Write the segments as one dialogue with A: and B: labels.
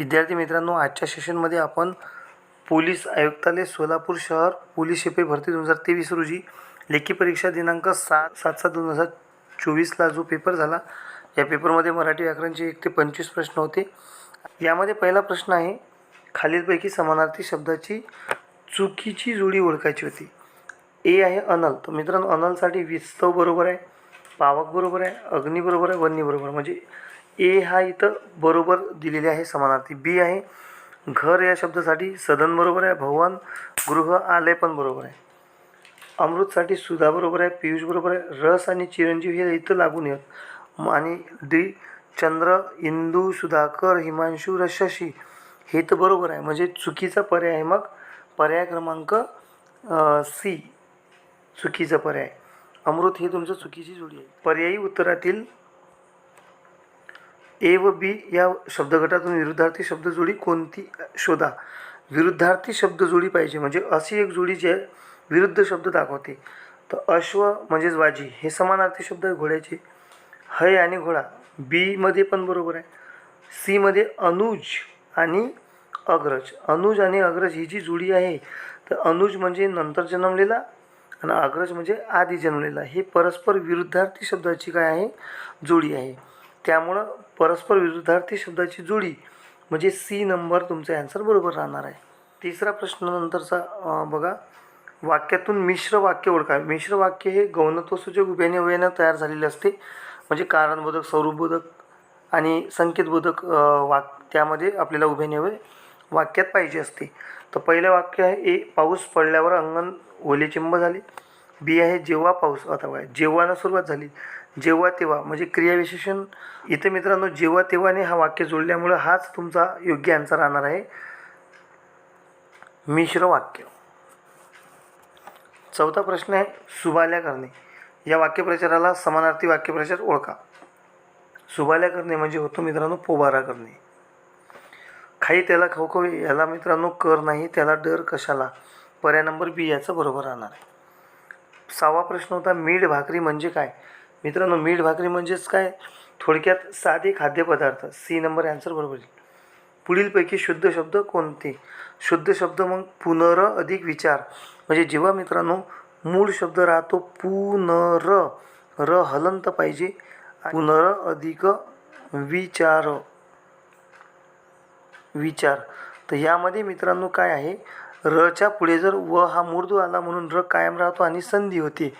A: विद्यार्थी मित्रांनो आजच्या सेशनमध्ये आपण पोलीस आयुक्तालय सोलापूर शहर पोलीस शिपाई भरती दोन हजार तेवीस रोजी लेखी परीक्षा दिनांक सात सात सात दोन हजार चोवीसला जो पेपर झाला या पेपरमध्ये मराठी व्याकरणचे एक ते पंचवीस प्रश्न होते. यामध्ये पहिला प्रश्न आहे खालीलपैकी समानार्थी शब्दाची चुकीची जोडी ओळखायची होती. ए आहे अनल. तर मित्रांनो अनलसाठी विस्तव बरोबर आहे पावक बरोबर आहे अग्नी बरोबर आहे वन्नी बरोबर म्हणजे ए हा इथं बरोबर दिलेले आहे समानार्थी. बी आहे घर या शब्दासाठी सदन बरोबर आहे भवन गृह आलय पण बरोबर आहे. अमृतसाठी सुधा बरोबर आहे पियुष बरोबर आहे रस आणि चिरंजीव हे इथं लागून येत. आणि डी चंद्र इंदू सुधाकर हिमांशू रशशी हे तर बरोबर आहे. म्हणजे चुकीचा पर्याय आहे मग. पर्याय क्रमांक सी चुकीचा पर्याय. अमृत हे तुमचं चुकीची जोडी आहे. पर्यायी उत्तरातील ए व बी या शब्दगटातून विरुद्धार्थी शब्दजोडी कोणती? शोधा. विरुद्धार्थी शब्दजोडी पाहिजे. म्हणजे अशी एक जोडी जी आहे विरुद्ध शब्द दाखवते. तर अश्व म्हणजेच वाजी हे समानार्थी शब्द आहे घोड्याचे. हय आणि घोडा. बीमध्ये पण बरोबर आहे. सीमध्ये अनुज आणि अग्रज. अनुज आणि अग्रज ही जी जोडी आहे तर अनुज म्हणजे नंतर जन्मलेला आणि अग्रज म्हणजे आधी जन्मलेला. हे परस्पर विरुद्धार्थी शब्दाची काय आहे? जोडी आहे. त्यामुळं परस्पर विरुद्धार्थी शब्दाची जोडी म्हणजे सी नंबर तुमचा ॲन्सर बरोबर राहणार आहे. तिसरा प्रश्न नंतरचा बघा. वाक्यातून मिश्र वाक्य ओळखा. मिश्र वाक्य हे गौणत्वसूचक उभ्याने उभ्याने तयार झालेले असते. म्हणजे कारणबोधक स्वरूपबोधक आणि संकेतबोधक वाक त्यामध्ये आपल्याला उभ्याने उभे वाक्यात पाहिजे असते. तर पहिलं वाक्य आहे ए पाऊस पडल्यावर अंगण ओलेचिंब झाले. बी आहे जेव्हा पाऊस अथवा काय सुरुवात झाली जेव्हा तेव्हा म्हणजे क्रियाविशेषण इथे मित्रांनो जेव्हा तेव्हाने हा वाक्य जुळल्यामुळं हाच तुमचा योग्य आन्सर राहणार आहे. मिश्र वाक्य. चौथा प्रश्न आहे सुबाल्या करणे. या वाक्यप्रचाराला समानार्थी वाक्यप्रचार ओळखा. सुबाल्या करणे म्हणजे होतो मित्रांनो पोबारा करणे. खाई त्याला खाऊ खाऊ याला मित्रांनो कर नाही त्याला डर कशाला? पर्याय नंबर बी याचं बरोबर राहणार आहे. सहावा प्रश्न होता मीठ भाकरी म्हणजे काय? मित्रांनो मीठ भाकरी म्हणजेच काय? थोडक्यात साधे खाद्यपदार्थ. सी नंबर ॲन्सर बरोबर येईल. पुढीलपैकी शुद्ध शब्द कोणते? शुद्ध शब्द मग पुनर अधिक विचार. म्हणजे जेव्हा मित्रांनो मूळ शब्द राहतो पुनर. र हलंत पाहिजे. पुनर अधिक विचार. विचार. तर यामध्ये मित्रांनो काय आहे? रच्या पुढे जर व हा मूर्दू आला म्हणून र कायम राहतो आणि संधी होते.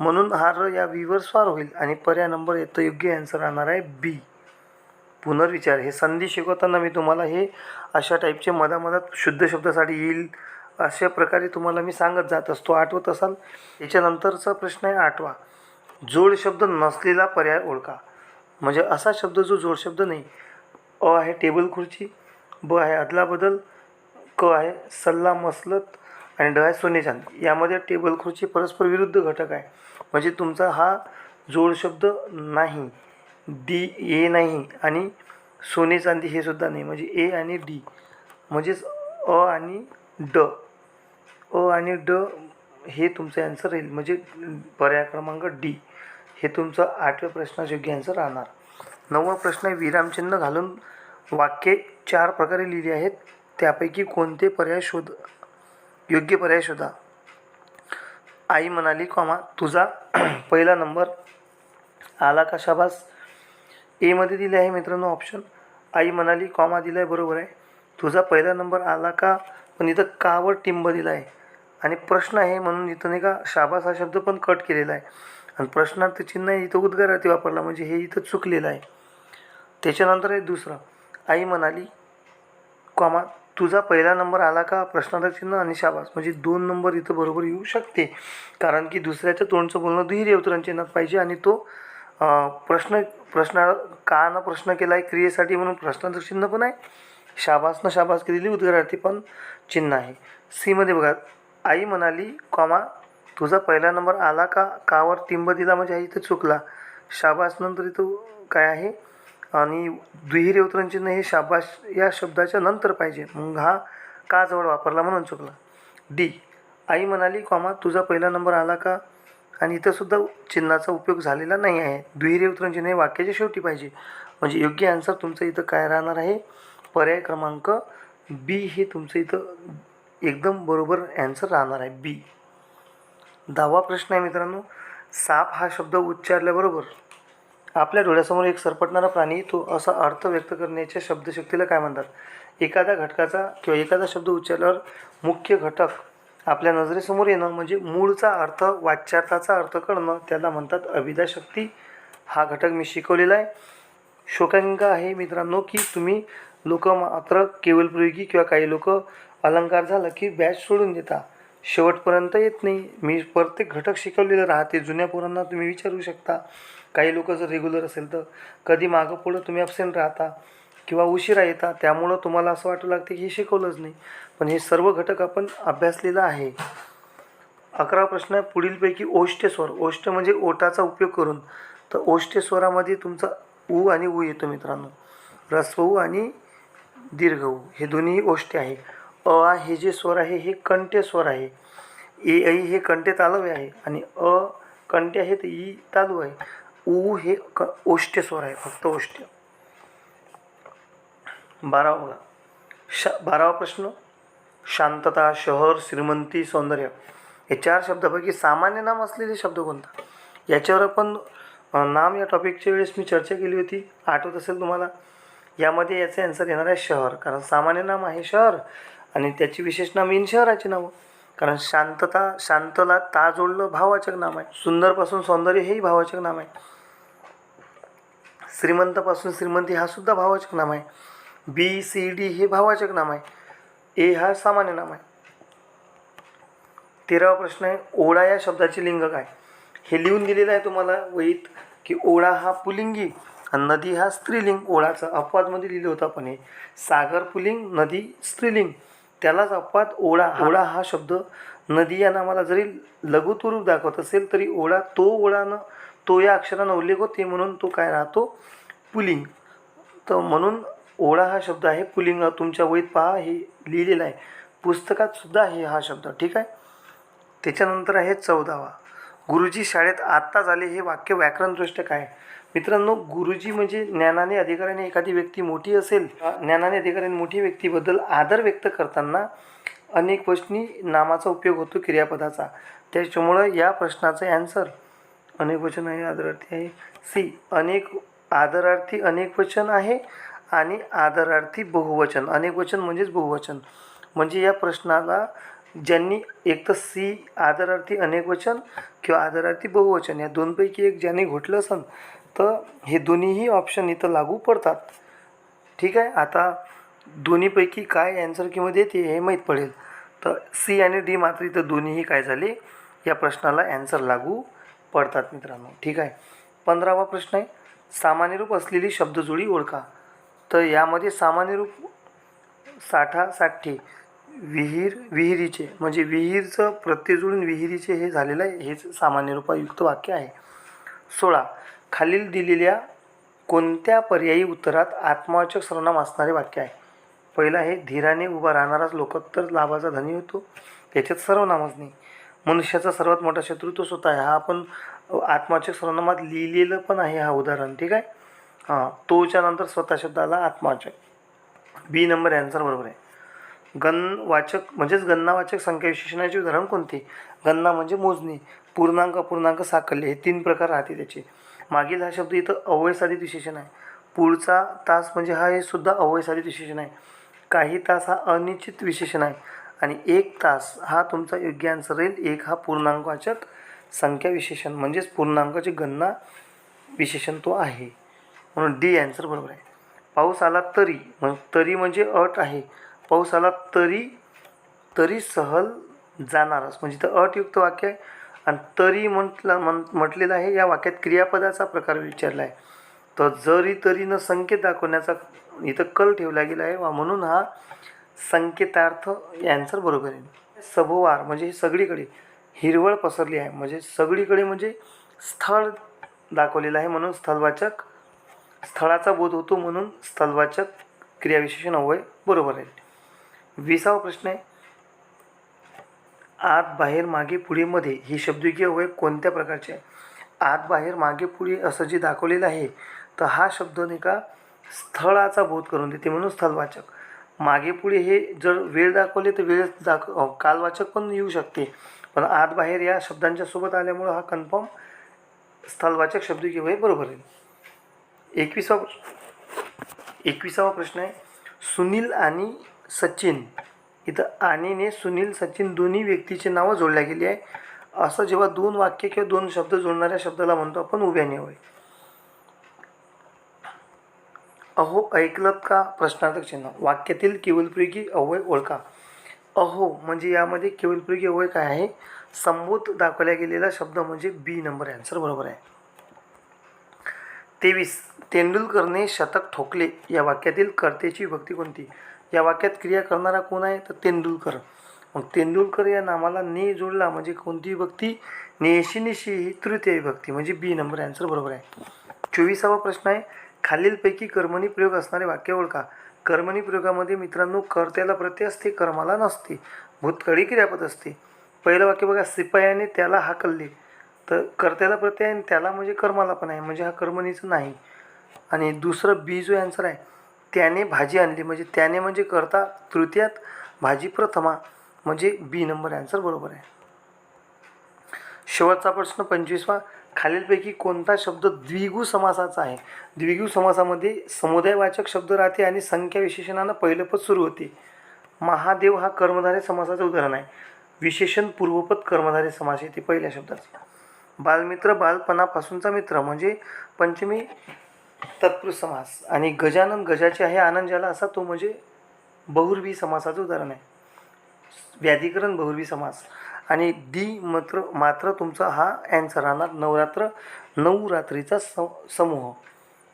A: म्हणून हा र या वीवर स्वार होईल आणि पर्याय नंबर येतो योग्य आन्सर राहणार आहे बी पुनर्विचार. हे संधी शिकवताना मी तुम्हाला हे अशा टाईपचे मधामधात शुद्ध शब्दासाठी येईल अशा प्रकारे तुम्हाला मी सांगत जात असतो. आठवत असाल? याच्यानंतरचा प्रश्न आहे आठवा. जोड शब्द नसलेला पर्याय ओळखा. म्हणजे असा शब्द जो जोड शब्द नाही. अ आहे टेबल खुर्ची ब आहे अदलाबदल क आहे सल्ला मसलत आणि ड आहे सोने चांदी. यामध्ये टेबल खुर्ची परस्पर विरुद्ध घटक आहे. म्हणजे तुमचा हा जोड शब्द नाही डी ए नाही आणि सोने चांदी हे सुद्धा नाही. म्हणजे ए आणि डी. म्हणजेच अ आणि ड. अ आणि ड हे तुमचं ॲन्सर राहील. म्हणजे पर्याय क्रमांक डी. हे तुमचं आठव्या प्रश्नाचे योग्य ॲन्सर राहणार. नववा प्रश्न आहे विरामचिन्ह घालून वाक्ये चार प्रकारे लिहिली आहेत. त्यापैकी कोणते पर्याय शोध योग्य पर्याय शोधा? आई म्हणाली कॉमा तुझा पहिला नंबर आला का शाबास? एमध्ये दिले आहे मित्रांनो ऑप्शन आई म्हणाली कॉमा दिला आहे बरोबर आहे. तुझा पहिला नंबर आला का? पण इथं कावर टिंब दिला आहे आणि प्रश्न आहे म्हणून इथं नाही का शाबास हा शब्द पण कट केलेला आहे. आणि प्रश्नार्थ चिन्ह आहे इथं उद्गारार्थी वापरला म्हणजे हे इथं चुकलेलं आहे. त्याच्यानंतर आहे दुसरं. आई म्हणाली कॉमा तुझा पहिला नंबर आला का प्रश्नार्थ चिन्ह आणि शाबास? म्हणजे दोन नंबर इथं बरोबर येऊ शकते. कारण की दुसऱ्याच्या तोंडचं बोलणं दुहेरी अवतरण चिन्हात पाहिजे आणि तो प्रश्न प्रश्न का न प्रश्न केला आहे क्रियेसाठी म्हणून प्रश्नार्थ चिन्ह पण आहे. शाबासनं शाबास केलेली उद्गारार्थी पण चिन्ह आहे. सीमध्ये बघा आई म्हणाली कॉमा तुझा पहिला नंबर आला का? कावर टिंब दिला म्हणजे आई इथं चुकला. शाबास नंतर इथं काय आहे? आणि दुहेरी अवतरण चिन्ह हे शाबाश या शब्दाच्या नंतर पाहिजे. मग हा का जवळ वापरला म्हणून चुकला. डी. आई म्हणाली कॉमा तुझा पहिला नंबर आला का? आणि इथंसुद्धा चिन्हाचा उपयोग झालेला नाही आहे. दुहेरी अवतरण चिन्ह हे वाक्याच्या शेवटी पाहिजे. म्हणजे योग्य आन्सर तुमचं इथं काय राहणार आहे? पर्याय क्रमांक बी हे तुमचं इथं एकदम बरोबर ॲन्सर राहणार आहे. बी दहावा प्रश्न आहे मित्रांनो. साप हा शब्द उच्चारल्याबरोबर आपल्या डोळ्यासमोर एक सरपटणारा प्राणी तो असा अर्थ व्यक्त करण्याच्या शब्दशक्तीला काय म्हणतात? एखाद्या घटकाचा किंवा एखादा शब्द उच्चारल्यावर मुख्य घटक आपल्या नजरेसमोर येणं म्हणजे मूळचा अर्थ वाच्यार्थाचा अर्थ कळणं त्याला म्हणतात अभिधा शक्ती हा घटक मी शिकवलेला आहे. शोकांका आहे मित्रांनो की तुम्ही लोक मात्र केवलप्रयोगी किंवा काही लोक अलंकार झालं की बॅच सोडून देता. शेवटपर्यंत येत नाही. मी प्रत्येक घटक शिकवलेलं राहते. जुन्या पोरांना तुम्ही विचारू शकता. काही लोक जर रेग्युलर असेल तर कधी मागं पुढं तुम्ही ॲबसेंट राहता किंवा उशिरा येता त्यामुळं तुम्हाला असं वाटू लागते की हे शिकवलंच नाही. पण हे सर्व घटक आपण अभ्यासलेलं आहे. अकरा प्रश्न आहे पुढीलपैकी ओष्टेस्वर ओष्ट म्हणजे ओटाचा उपयोग करून. तर ओष्टेस्वरामध्ये तुमचा उ आणि उ येतो मित्रांनो. रस्व उ आणि दीर्घ उ. हे दोन्ही ओष्टे आहे. अ आ हे जे स्वर आहे हे कंठ्य स्वर आहे. ए ऐ हे कंठ्य तालव्य आहे आणि अ कंठ्य आहे तर ई तालू आहे. उ हे क ओष्ट स्वर आहे फक्त ओष्ट बारावा श शा बारावा प्रश्न. शांतता शहर श्रीमंती सौंदर्य. हे चार शब्दापैकी सामान्य नाम असलेले शब्द कोणता? याच्यावर आपण नाम या टॉपिकच्या वेळेस मी चर्चा केली होती. आठवत असेल तुम्हाला? यामध्ये याचे आन्सर येणार आहे शहर. कारण सामान्य नाम आहे शहर. आणि त्याची विशेष नाम येईन शहराची नावं. कारण शांतता शांतला ता जोडलं भाववाचक नाम आहे. सुंदरपासून सौंदर्य हेही भाववाचक नाम आहे. श्रीमंतपासून श्रीमंती हा सुद्धा भाववाचक नाम आहे. बी सी डी हे भाववाचक नाम आहे. ए हा सामान्य नाम आहे. तेरावा प्रश्न आहे ओळा या शब्दाचे लिंग काय? हे लिहून दिलेलं आहे तुम्हाला वहीत की ओळा हा पुलिंगी आणि नदी हा स्त्रीलिंग. ओळाचा अपवादमध्ये लिहिलं होतं आपण हे. सागर पुलिंग नदी स्त्रीलिंग. त्यालाच अपवाद ओढा ओढा हा शब्द नदी या नामाला जरी लघुत्व रूप दाखवत असेल तरी ओढा तो ओढानं तो या अक्षरानं उल्लेख होते म्हणून तो काय राहतो? पुलिंग. तर म्हणून ओढा हा शब्द आहे पुलिंग. तुमच्या वहीत पहा हे लिहिलेलं आहे. पुस्तकात सुद्धा आहे हा शब्द ठीक आहे? त्याच्यानंतर आहे चौदावा. गुरुजी शाळेत आत्ताच आले हे वाक्य व्याकरणदृष्ट्या काय? आहे? मित्रांनो गुरुजी म्हणजे ज्ञानाने अधिकाराने एखादी व्यक्ती मोठी असेल ज्ञानाने अधिकाराने मोठी व्यक्तीबद्दल आदर व्यक्त करताना अनेक वचनी नामाचा उपयोग होतो क्रियापदाचा. त्याच्यामुळं या प्रश्नाचं ॲन्सर अनेक वचन आहे आदरार्थी आहे. सी अनेक आदरार्थी अनेक वचन आहे आणि आदरार्थी बहुवचन. अनेक वचन म्हणजेच बहुवचन. म्हणजे या प्रश्नाला ज्यांनी एक तर सी आदरार्थी अनेक वचन किंवा आदरार्थी बहुवचन या दोनपैकी एक ज्यांनी घोटलं असन तर हे दोन्हीही ऑप्शन इथं लागू पडतात. ठीक आहे? आता दोन्हीपैकी काय ॲन्सर किंवा देते हे माहीत पडेल. तर सी आणि डी मात्र इथं दोन्हीही काय झाले? या प्रश्नाला ॲन्सर लागू पडतात मित्रांनो. ठीक आहे? पंधरावा प्रश्न आहे. सामान्य रूप असलेली शब्दजोडी ओळखा. तर यामध्ये सामान्य रूप साठा साठी विहीर विहिरीचे म्हणजे विहीरचं प्रत्यय जोडून विहिरीचे हे झालेलं आहे. हेच सामान्य रूपायुक्त वाक्य आहे. सोळा. खालील दिलेल्या कोणत्या पर्यायी उत्तरात आत्मवाचक सर्वनाम असणारे वाक्य आहे? पहिलं आहे धीराने उभा राहणाराच लोकोत्तर लाभाचा धनी होतो. याच्यात सर्वनामच नाही. मनुष्याचा सर्वात मोठा शत्रू तो स्वतः आहे. हा आपण आत्मवाचक सर्वनामात लिहिलेलं पण आहे हा उदाहरण ठीक आहे? हां तोच्या नंतर स्वतः शब्दाला आत्माचक आत्मवाचक. बी नंबर ॲन्सर बरोबर आहे. गणवाचक म्हणजेच गणनावाचक संख्या विशेषणाचे उदाहरण कोणते? गणना म्हणजे मोजणी पूर्णांक पूर्णांक साकल्य हे तीन प्रकार राहते त्याचे. मागील हा शब्द इथं अवयसाधित विशेषण आहे. पुढचा तास म्हणजे हा हे सुद्धा अवयसाधित विशेषण आहे. काही तास हा अनिश्चित विशेषण आहे. आणि एक तास हा तुमचा योग्य आन्सर राहील. एक हा पूर्णांकवाचक संख्या विशेषण म्हणजेच पूर्णांकाची गणना विशेषण तो आहे. म्हणून डी आन्सर बरोबर आहे. पाऊस आला तरी म्हण तरी म्हणजे अट आहे. पाऊस आला तरी तरी सहल जाणारच. म्हणजे तर अटयुक्त वाक्य आहे. आणि तरी म्हटलं म्हण म्हटलेलं आहे या वाक्यात क्रियापदाचा प्रकार विचारला आहे तर जरी तरीनं संकेत दाखवण्याचा इथं कल ठेवला गेला आहे. वा म्हणून हा संकेतार्थ ॲन्सर बरोबर आहे. सभोवार म्हणजे सगळीकडे हिरवळ पसरली आहे. म्हणजे सगळीकडे म्हणजे स्थळ दाखवलेलं आहे म्हणून स्थलवाचक स्थळाचा बोध होतो म्हणून स्थलवाचक क्रियाविशेषण अवय बरोबर आहे. विसावा प्रश्न आहे. आत बाहेर मागे पुढे मध्ये ही शब्दयुगी अवयव कोणत्या प्रकारचे आहे? आत बाहेर मागे पुढे असं जे दाखवलेलं आहे तर हा शब्द नाही का स्थळाचा बोध करून देते म्हणून स्थलवाचक. मागे पुढे हे जर वेळ दाखवले तर वेळ दाखव कालवाचक पण येऊ शकते. पण आत बाहेर या शब्दांच्या सोबत आल्यामुळं हा कन्फर्म स्थलवाचक शब्द किंवा बरोबर आहे. एकविसावा एकविसावा प्रश्न आहे. सुनील आणि सचिन इथं आणीने सुनील सचिन दोन्ही व्यक्तीची नावं जोडल्या गेली आहे. असं जेव्हा दोन वाक्य किंवा दोन शब्द जोडणाऱ्या शब्दाला म्हणतो आपण उभ्याने होय अहो ऐकलत का? प्रश्नार्थक चिन्ह. वाक्यातील केवलप्रयोगी अवय ओळखा. अहो म्हणजे यामध्ये केवलप्रयोगी अवय काय आहे? संबोध दाखवल्या गेलेला शब्द म्हणजे बी नंबर आन्सर बरोबर आहे. तेवीस. तेंडुलकरने शतक ठोकले. या वाक्यातील कर्तेची विभक्ती कोणती? या वाक्यात क्रिया करणारा कोण आहे? तर तेंडुलकर. मग तेंडुलकर या नामाला ने जोडला म्हणजे कोणती विभक्ती नेशी निशी ही तृतीय विभक्ती म्हणजे बी नंबर आन्सर बरोबर आहे. चोवीसावा प्रश्न आहे खालीलपैकी कर्मणी प्रयोग असणारे वाक्य ओळखा. कर्मणी प्रयोगामध्ये मित्रांनो कर्त्याला प्रत्यय असते कर्माला नसते. भूतकळी क्रियापद असते. पहिलं वाक्य बघा सिपायाने त्याला हाकलले तर कर्त्याला प्रत्यय आहे आणि त्याला म्हणजे कर्माला पण आहे म्हणजे हा कर्मणीचं नाही. आणि दुसरं बी जो आन्सर आहे त्याने भाजी आणली. म्हणजे त्याने म्हणजे करता तृतीयात भाजी प्रथमा. म्हणजे बी नंबर ॲन्सर बरोबर आहे. शेवटचा प्रश्न पंचवीसवा. खालीलपैकी कोणता शब्द द्विगु समासाचा आहे? द्विगु समासामध्ये समुदायवाचक शब्द राहते आणि संख्या विशेषणानं पहिलं पद सुरू होते. महादेव हा कर्मधारे समासाचं उदाहरण आहे. विशेषण पूर्वपद कर्मधारे समास येते पहिल्या शब्दाचे. बालमित्र बालपणापासूनचा मित्र. म्हणजे पंचमी तत्पुरुष समास. आणि गजानन गजाचे आहे आनंद ज्याला असा तो म्हणजे बहुर्वी समासाचं उदाहरण आहे. व्याधिकरण बहुर्वी समास. आणि दी मात्र मात्र तुमचा हा ॲन्सर राहणार नवरात्र नऊ रात्रीचा स समूह.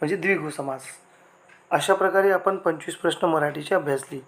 A: म्हणजे द्विगु समास. अशा प्रकारे आपण पंचवीस प्रश्न मराठीचे अभ्यासली.